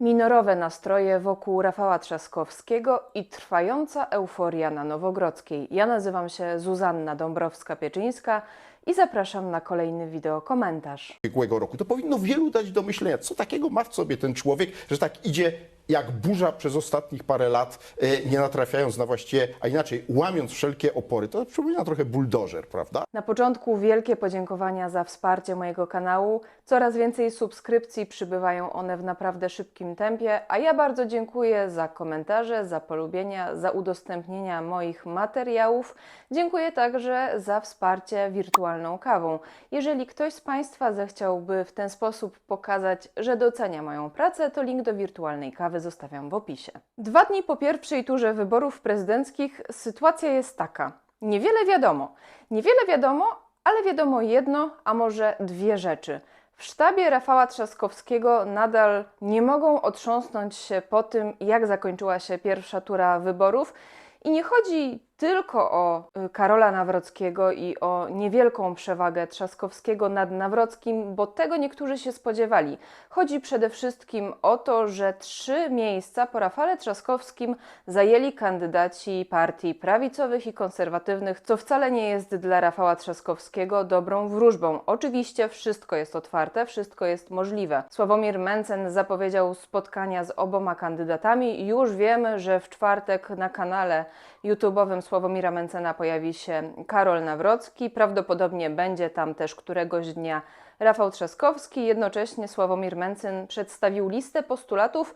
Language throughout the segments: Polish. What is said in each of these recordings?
Minorowe nastroje wokół Rafała Trzaskowskiego i trwająca euforia na Nowogrodzkiej. Ja nazywam się Zuzanna Dąbrowska-Pieczyńska i zapraszam na kolejny wideo komentarz. ubiegłego roku. To powinno wielu dać do myślenia, co takiego ma w sobie ten człowiek, że tak idzie jak burza przez ostatnich parę lat, e, nie natrafiając na właściwie, a inaczej łamiąc wszelkie opory. To przypomina trochę buldożer, prawda? Na początku wielkie podziękowania za wsparcie mojego kanału. Coraz więcej subskrypcji, przybywają one w naprawdę szybkim tempie, a ja bardzo dziękuję za komentarze, za polubienia, za udostępnienia moich materiałów. Dziękuję także za wsparcie wirtualną kawą. Jeżeli ktoś z Państwa zechciałby w ten sposób pokazać, że docenia moją pracę, to link do wirtualnej kawy zostawiam w opisie. Dwa dni po pierwszej turze wyborów prezydenckich sytuacja jest taka. Niewiele wiadomo. Niewiele wiadomo, ale wiadomo jedno, a może dwie rzeczy. W sztabie Rafała Trzaskowskiego nadal nie mogą otrząsnąć się po tym, jak zakończyła się pierwsza tura wyborów. I nie chodzi tylko o y, Karola Nawrockiego i o niewielką przewagę Trzaskowskiego nad Nawrockim, bo tego niektórzy się spodziewali. Chodzi przede wszystkim o to, że trzy miejsca po Rafale Trzaskowskim zajęli kandydaci partii prawicowych i konserwatywnych, co wcale nie jest dla Rafała Trzaskowskiego dobrą wróżbą. Oczywiście wszystko jest otwarte, wszystko jest możliwe. Sławomir Mencen zapowiedział spotkania z oboma kandydatami. Już wiemy, że w czwartek na kanale YouTube'owym Sławomira Mencena pojawi się Karol Nawrocki. Prawdopodobnie będzie tam też któregoś dnia Rafał Trzaskowski. Jednocześnie Sławomir Mencen przedstawił listę postulatów,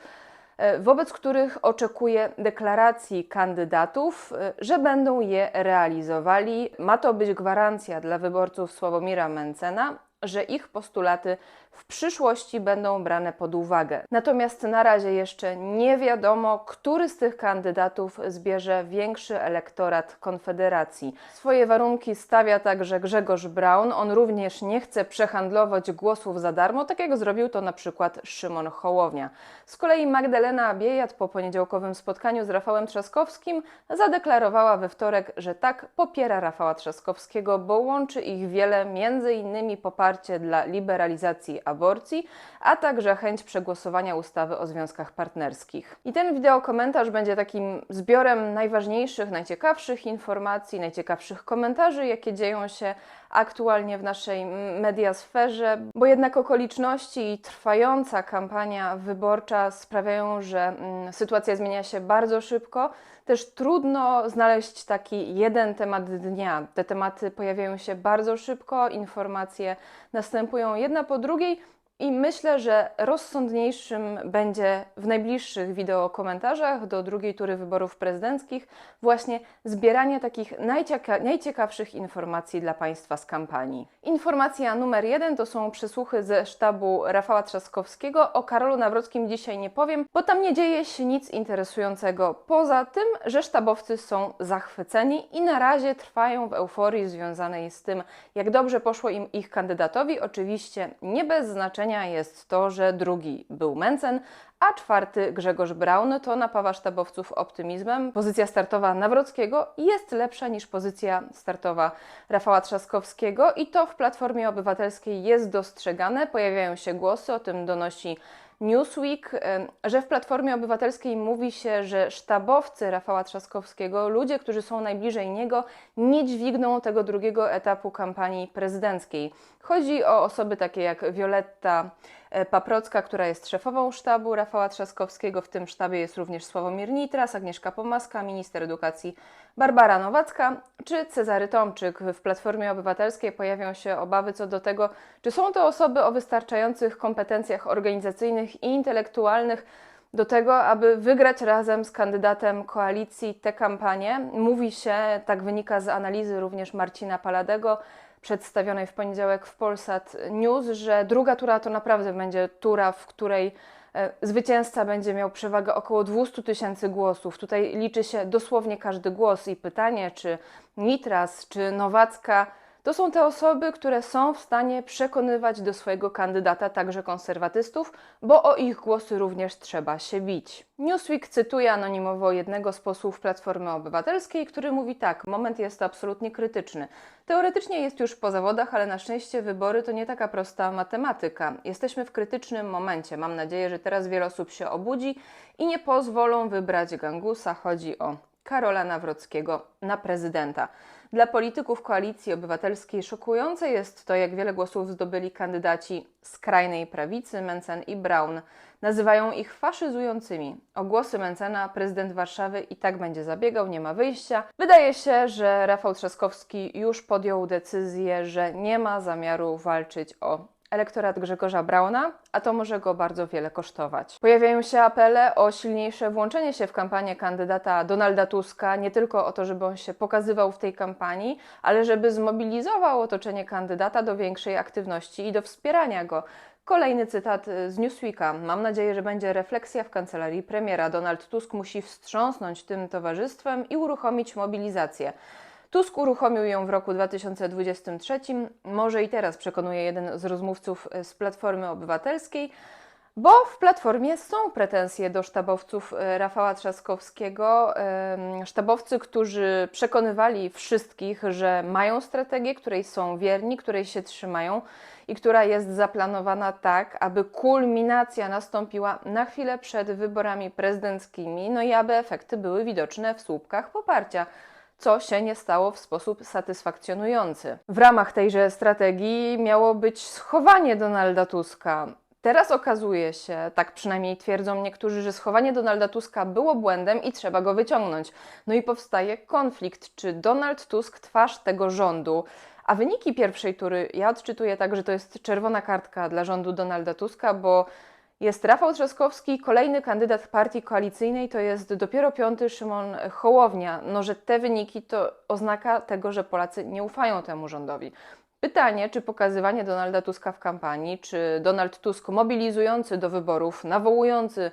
e, wobec których oczekuje deklaracji kandydatów, e, że będą je realizowali. Ma to być gwarancja dla wyborców Sławomira Mencena, że ich postulaty w przyszłości będą brane pod uwagę. Natomiast na razie jeszcze nie wiadomo, który z tych kandydatów zbierze większy elektorat Konfederacji. Swoje warunki stawia także Grzegorz Braun. On również nie chce przehandlować głosów za darmo, tak jak zrobił to na przykład Szymon Hołownia. Z kolei Magdalena Biejat po poniedziałkowym spotkaniu z Rafałem Trzaskowskim zadeklarowała we wtorek, że tak popiera Rafała Trzaskowskiego, bo łączy ich wiele, między innymi poparcie dla liberalizacji aborcji, a także chęć przegłosowania ustawy o związkach partnerskich. I ten wideokomentarz będzie takim zbiorem najważniejszych, najciekawszych informacji, najciekawszych komentarzy, jakie dzieją się aktualnie w naszej mediasferze, bo jednak okoliczności i trwająca kampania wyborcza sprawiają, że mm, sytuacja zmienia się bardzo szybko. Też trudno znaleźć taki jeden temat dnia. Te tematy pojawiają się bardzo szybko, informacje następują jedna po drugiej. I myślę, że rozsądniejszym będzie w najbliższych wideokomentarzach do drugiej tury wyborów prezydenckich właśnie zbieranie takich najcieka- najciekawszych informacji dla Państwa z kampanii. Informacja numer jeden to są przesłuchy ze sztabu Rafała Trzaskowskiego. O Karolu Nawrockim dzisiaj nie powiem, bo tam nie dzieje się nic interesującego. Poza tym, że sztabowcy są zachwyceni i na razie trwają w euforii związanej z tym, jak dobrze poszło im ich kandydatowi. Oczywiście nie bez znaczenia jest to, że drugi był Mencen, a czwarty Grzegorz Braun to napawa sztabowców optymizmem. Pozycja startowa Nawrockiego jest lepsza niż pozycja startowa Rafała Trzaskowskiego i to w Platformie Obywatelskiej jest dostrzegane. Pojawiają się głosy, o tym donosi Newsweek, że w Platformie Obywatelskiej mówi się, że sztabowcy Rafała Trzaskowskiego, ludzie, którzy są najbliżej niego, nie dźwigną tego drugiego etapu kampanii prezydenckiej. Chodzi o osoby takie jak Wioletta e, Paprocka, która jest szefową sztabu Rafała Trzaskowskiego. W tym sztabie jest również Sławomir Nitras, Agnieszka Pomaska, minister edukacji Barbara Nowacka czy Cezary Tomczyk. W Platformie Obywatelskiej pojawią się obawy co do tego, czy są to osoby o wystarczających kompetencjach organizacyjnych i intelektualnych do tego, aby wygrać razem z kandydatem koalicji tę kampanię. Mówi się, tak wynika z analizy również Marcina Paladego, przedstawionej w poniedziałek w Polsat News, że druga tura to naprawdę będzie tura, w której zwycięzca będzie miał przewagę około 200 tysięcy głosów. Tutaj liczy się dosłownie każdy głos i pytanie, czy Nitras, czy Nowacka To są te osoby, które są w stanie przekonywać do swojego kandydata także konserwatystów, bo o ich głosy również trzeba się bić. Newsweek cytuje anonimowo jednego z posłów Platformy Obywatelskiej, który mówi tak: Moment jest absolutnie krytyczny. Teoretycznie jest już po zawodach, ale na szczęście wybory to nie taka prosta matematyka. Jesteśmy w krytycznym momencie. Mam nadzieję, że teraz wiele osób się obudzi i nie pozwolą wybrać gangusa. Chodzi o Karola Nawrockiego na prezydenta. Dla polityków koalicji obywatelskiej szokujące jest to, jak wiele głosów zdobyli kandydaci skrajnej prawicy, Mencen i Braun. Nazywają ich faszyzującymi. O głosy Mencena prezydent Warszawy i tak będzie zabiegał, nie ma wyjścia. Wydaje się, że Rafał Trzaskowski już podjął decyzję, że nie ma zamiaru walczyć o elektorat Grzegorza Brauna, a to może go bardzo wiele kosztować. Pojawiają się apele o silniejsze włączenie się w kampanię kandydata Donalda Tuska, nie tylko o to, żeby on się pokazywał w tej kampanii, ale żeby zmobilizował otoczenie kandydata do większej aktywności i do wspierania go. Kolejny cytat z Newsweeka. Mam nadzieję, że będzie refleksja w kancelarii premiera. Donald Tusk musi wstrząsnąć tym towarzystwem i uruchomić mobilizację. Tusk uruchomił ją w roku 2023. Może i teraz przekonuje jeden z rozmówców z Platformy Obywatelskiej, bo w Platformie są pretensje do sztabowców e, Rafała Trzaskowskiego. Sztabowcy, którzy przekonywali wszystkich, że mają strategię, której są wierni, której się trzymają i która jest zaplanowana tak, aby kulminacja nastąpiła na chwilę przed wyborami prezydenckimi, no i aby efekty były widoczne w słupkach poparcia co się nie stało w sposób satysfakcjonujący. W ramach tejże strategii miało być schowanie Donalda Tuska. Teraz okazuje się, tak przynajmniej twierdzą niektórzy, że schowanie Donalda Tuska było błędem i trzeba go wyciągnąć. No i powstaje konflikt, czy Donald Tusk twarz tego rządu. A wyniki pierwszej tury ja odczytuję tak, że to jest czerwona kartka dla rządu Donalda Tuska, bo jest Rafał Trzaskowski, kolejny kandydat partii koalicyjnej, to jest dopiero piąty Szymon Hołownia. No, że te wyniki to oznaka tego, że Polacy nie ufają temu rządowi. Pytanie, czy pokazywanie Donalda Tuska w kampanii, czy Donald Tusk mobilizujący do wyborów, nawołujący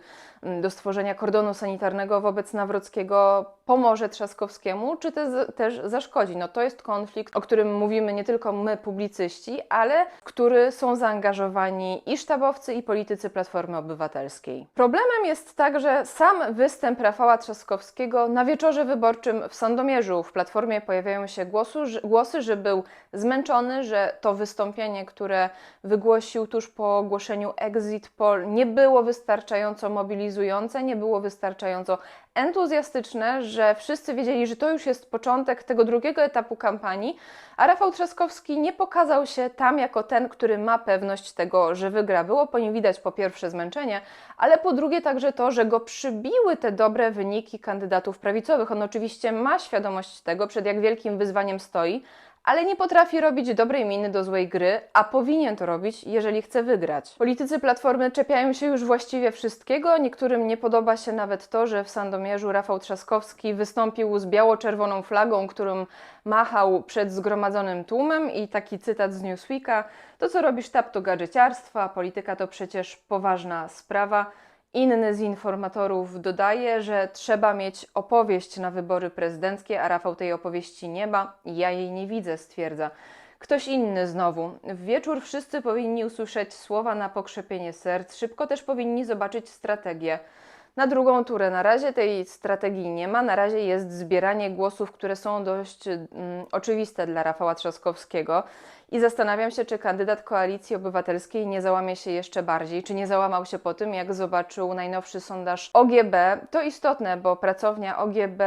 do stworzenia kordonu sanitarnego wobec Nawrockiego pomoże Trzaskowskiemu, czy te, też zaszkodzi? No to jest konflikt, o którym mówimy nie tylko my, publicyści, ale w który są zaangażowani i sztabowcy, i politycy Platformy Obywatelskiej. Problemem jest także sam występ Rafała Trzaskowskiego na wieczorze wyborczym w Sandomierzu. W Platformie pojawiają się głosu, głosy, że był zmęczony, że to wystąpienie, które wygłosił tuż po ogłoszeniu Exit Poll nie było wystarczająco mobilizujące, nie było wystarczająco entuzjastyczne, że wszyscy wiedzieli, że to już jest początek tego drugiego etapu kampanii, a Rafał Trzaskowski nie pokazał się tam jako ten, który ma pewność tego, że wygra. Było po nim widać po pierwsze zmęczenie, ale po drugie także to, że go przybiły te dobre wyniki kandydatów prawicowych. On oczywiście ma świadomość tego, przed jak wielkim wyzwaniem stoi, ale nie potrafi robić dobrej miny do złej gry, a powinien to robić, jeżeli chce wygrać. Politycy Platformy czepiają się już właściwie wszystkiego, niektórym nie podoba się nawet to, że w Sandomierzu Rafał Trzaskowski wystąpił z biało-czerwoną flagą, którą machał przed zgromadzonym tłumem i taki cytat z Newsweeka, to co robi sztab to gadżeciarstwa, polityka to przecież poważna sprawa. Inny z informatorów dodaje, że trzeba mieć opowieść na wybory prezydenckie, a Rafał tej opowieści nie ma ja jej nie widzę, stwierdza. Ktoś inny znowu. W wieczór wszyscy powinni usłyszeć słowa na pokrzepienie serc, szybko też powinni zobaczyć strategię. Na drugą turę na razie tej strategii nie ma, na razie jest zbieranie głosów, które są dość mm, oczywiste dla Rafała Trzaskowskiego. I zastanawiam się, czy kandydat Koalicji Obywatelskiej nie załamie się jeszcze bardziej, czy nie załamał się po tym, jak zobaczył najnowszy sondaż OGB. To istotne, bo pracownia OGB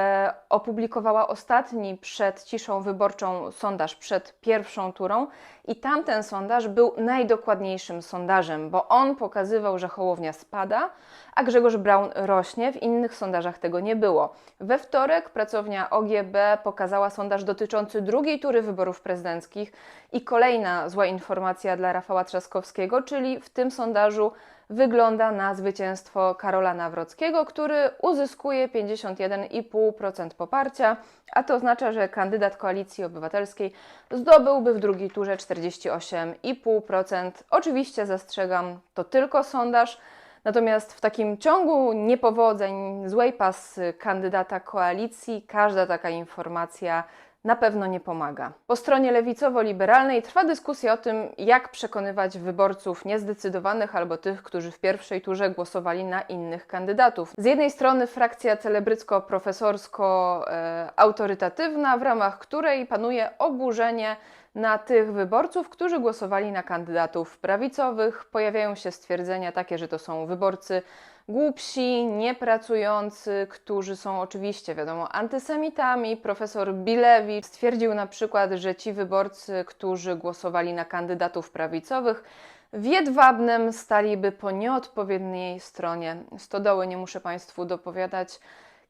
opublikowała ostatni przed ciszą wyborczą sondaż, przed pierwszą turą i tamten sondaż był najdokładniejszym sondażem, bo on pokazywał, że Hołownia spada, a Grzegorz Braun rośnie. W innych sondażach tego nie było. We wtorek pracownia OGB pokazała sondaż dotyczący drugiej tury wyborów prezydenckich i kolejna zła informacja dla Rafała Trzaskowskiego, czyli w tym sondażu wygląda na zwycięstwo Karola Nawrockiego, który uzyskuje 51,5% poparcia, a to oznacza, że kandydat Koalicji Obywatelskiej zdobyłby w drugiej turze 48,5%. Oczywiście zastrzegam, to tylko sondaż. Natomiast w takim ciągu niepowodzeń, złej pasy kandydata koalicji, każda taka informacja na pewno nie pomaga. Po stronie lewicowo-liberalnej trwa dyskusja o tym, jak przekonywać wyborców niezdecydowanych albo tych, którzy w pierwszej turze głosowali na innych kandydatów. Z jednej strony frakcja celebrycko-profesorsko-autorytatywna, w ramach której panuje oburzenie na tych wyborców, którzy głosowali na kandydatów prawicowych. Pojawiają się stwierdzenia takie, że to są wyborcy głupsi, niepracujący, którzy są oczywiście, wiadomo, antysemitami. Profesor Bilewicz stwierdził na przykład, że ci wyborcy, którzy głosowali na kandydatów prawicowych, w Jedwabnem staliby po nieodpowiedniej stronie stodoły. Nie muszę Państwu dopowiadać,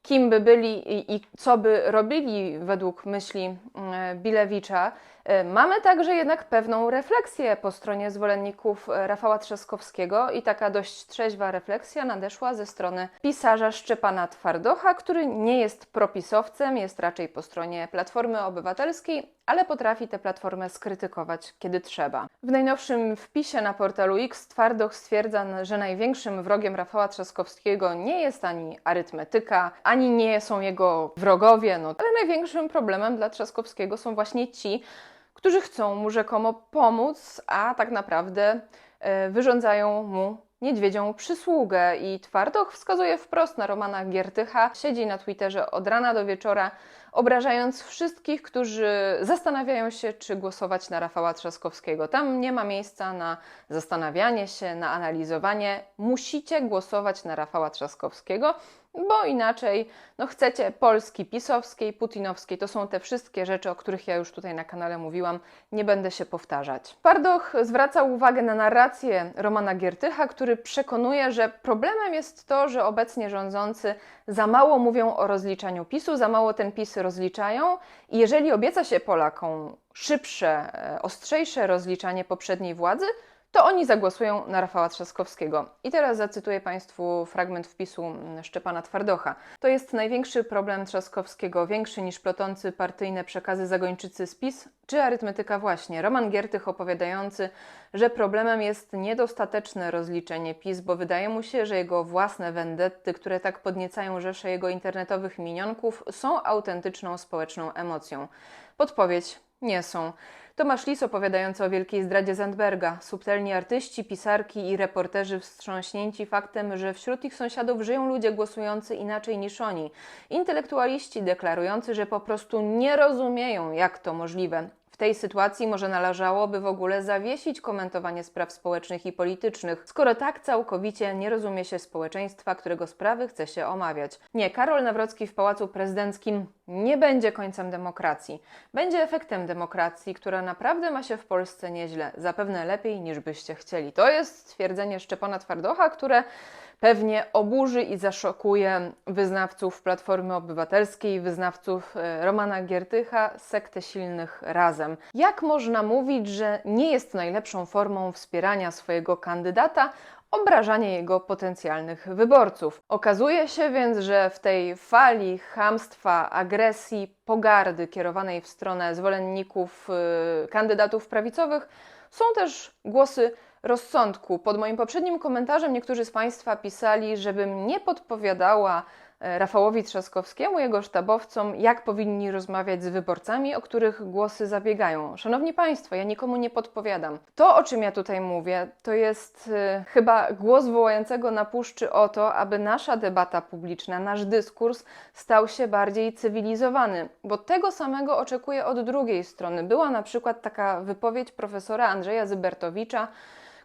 kim by byli i, i co by robili według myśli mm, Bilewicza. E, Mamy także jednak pewną refleksję po stronie zwolenników e, Rafała Trzaskowskiego i taka dość trzeźwa refleksja nadeszła ze strony pisarza Szczepana Twardocha, który nie jest propisowcem, jest raczej po stronie Platformy Obywatelskiej, ale potrafi tę platformę skrytykować, kiedy trzeba. W najnowszym wpisie na portalu X Twardoch stwierdza, że największym wrogiem Rafała Trzaskowskiego nie jest ani arytmetyka, ani nie są jego wrogowie, no, ale największym problemem dla Trzaskowskiego są właśnie ci, którzy chcą mu rzekomo pomóc, a tak naprawdę e, wyrządzają mu niedźwiedzią przysługę. I Twardoch wskazuje wprost na Romana Giertycha. Siedzi na Twitterze od rana do wieczora, obrażając wszystkich, którzy zastanawiają się, czy głosować na Rafała Trzaskowskiego. Tam nie ma miejsca na zastanawianie się, na analizowanie. Musicie głosować na Rafała Trzaskowskiego, bo inaczej no chcecie Polski pisowskiej, putinowskiej. To są te wszystkie rzeczy, o których ja już tutaj na kanale mówiłam. Nie będę się powtarzać. Pardoch zwraca uwagę na narrację Romana Giertycha, który przekonuje, że problemem jest to, że obecnie rządzący za mało mówią o rozliczaniu PiSu, za mało ten PiS rozliczają i jeżeli obieca się Polakom szybsze, e, ostrzejsze rozliczanie poprzedniej władzy, to oni zagłosują na Rafała Trzaskowskiego. I teraz zacytuję Państwu fragment wpisu mm, Szczepana Twardocha. To jest największy problem Trzaskowskiego, większy niż plotący partyjne przekazy zagończycy z PiS, czy arytmetyka właśnie. Roman Giertych opowiadający, że problemem jest niedostateczne rozliczenie PiS, bo wydaje mu się, że jego własne wendetty, które tak podniecają rzesze jego internetowych minionków, są autentyczną społeczną emocją. Podpowiedź nie są. Tomasz Lis opowiadający o wielkiej zdradzie Zandberga. Subtelni artyści, pisarki i reporterzy wstrząśnięci faktem, że wśród ich sąsiadów żyją ludzie głosujący inaczej niż oni. Intelektualiści deklarujący, że po prostu nie rozumieją, jak to możliwe. W tej sytuacji może należałoby w ogóle zawiesić komentowanie spraw społecznych i politycznych, skoro tak całkowicie nie rozumie się społeczeństwa, którego sprawy chce się omawiać. Nie, Karol Nawrocki w Pałacu Prezydenckim nie będzie końcem demokracji. Będzie efektem demokracji, która naprawdę ma się w Polsce nieźle, zapewne lepiej niż byście chcieli. To jest stwierdzenie Szczepana Twardocha, które pewnie oburzy i zaszokuje wyznawców Platformy Obywatelskiej, wyznawców e, Romana Giertycha, sektę silnych razem. Jak można mówić, że nie jest najlepszą formą wspierania swojego kandydata obrażanie jego potencjalnych wyborców? Okazuje się więc, że w tej fali chamstwa, agresji, pogardy kierowanej w stronę zwolenników y, kandydatów prawicowych są też głosy rozsądku. Pod moim poprzednim komentarzem niektórzy z Państwa pisali, żebym nie podpowiadała Rafałowi Trzaskowskiemu, jego sztabowcom, jak powinni rozmawiać z wyborcami, o których głosy zabiegają. Szanowni Państwo, ja nikomu nie podpowiadam. To, o czym ja tutaj mówię, to jest e, chyba głos wołającego na puszczy o to, aby nasza debata publiczna, nasz dyskurs stał się bardziej cywilizowany, bo tego samego oczekuję od drugiej strony. Była na przykład taka wypowiedź profesora Andrzeja Zybertowicza,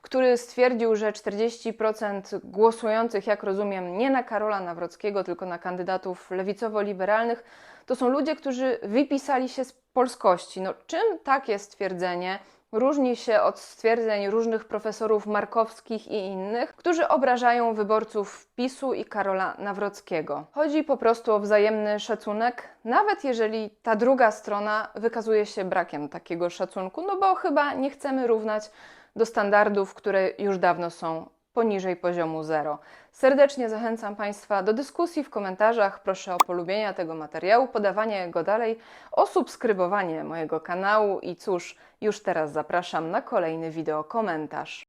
który stwierdził, że 40% głosujących, jak rozumiem, nie na Karola Nawrockiego, tylko na kandydatów lewicowo-liberalnych, to są ludzie, którzy wypisali się z polskości. No, czym takie stwierdzenie różni się od stwierdzeń różnych profesorów markowskich i innych, którzy obrażają wyborców PiSu i Karola Nawrockiego? Chodzi po prostu o wzajemny szacunek, nawet jeżeli ta druga strona wykazuje się brakiem takiego szacunku, no bo chyba nie chcemy równać do standardów, które już dawno są poniżej poziomu zero. Serdecznie zachęcam Państwa do dyskusji w komentarzach. Proszę o polubienia tego materiału, podawanie go dalej, o subskrybowanie mojego kanału i cóż, już teraz zapraszam na kolejny wideo komentarz.